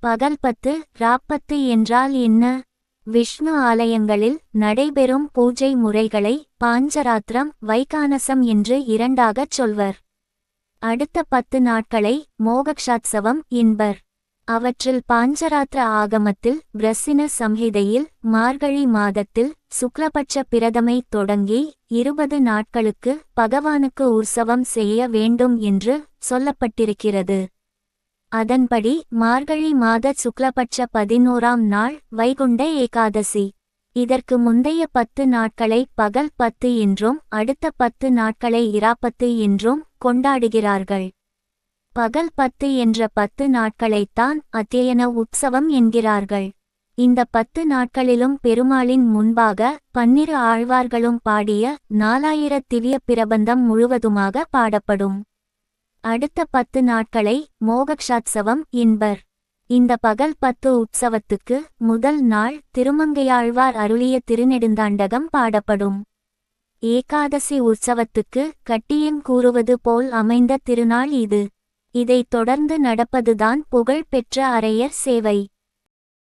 பகல் பத்து ராப்பத்து என்றால் என்ன? விஷ்ணு ஆலயங்களில் நடைபெறும் பூஜை முறைகளை பாஞ்சராத்திரம் வைகானசம் என்று இரண்டாகச் சொல்வர். அடுத்த பத்து நாட்களை மோகக்ஷாத்சவம் என்பர். அவற்றில் பாஞ்சராத்திர ஆகமத்தில் பிரசின சம்ஹிதையில் மார்கழி மாதத்தில் சுக்லபட்ச பிரதமை தொடங்கி இருபது நாட்களுக்கு பகவானுக்கு உற்சவம் செய்ய வேண்டும் என்று சொல்லப்பட்டிருக்கிறது. அதன்படி மார்கழி மாத சுக்லபட்ச பதினோராம் நாள் வைகுண்ட ஏகாதசி. இதற்கு முந்தைய பத்து நாட்களை பகல் பத்து என்றும் அடுத்த பத்து நாட்களை இராப்பத்து என்றும் கொண்டாடுகிறார்கள். பகல் பத்து என்ற பத்து நாட்களைத்தான் அத்தியன உற்சவம் என்கிறார்கள். இந்த பத்து நாட்களிலும் பெருமாளின் முன்பாக பன்னிரு ஆழ்வார்களும் பாடிய நாலாயிர திவ்ய பிரபந்தம் முழுவதுமாக பாடப்படும். அடுத்த பத்து நாட்களை மோகக்ஷாத்சவம் என்பர். இந்த பகல் பத்து உற்சவத்துக்கு முதல் நாள் திருமங்கையாழ்வார் அருளிய திருநெடுந்தாண்டகம் பாடப்படும். ஏகாதசி உற்சவத்துக்கு கட்டியம் கூறுவது போல் அமைந்த திருநாள் இது. இதைத் தொடர்ந்து நடப்பதுதான் புகழ் பெற்ற அரையர் சேவை.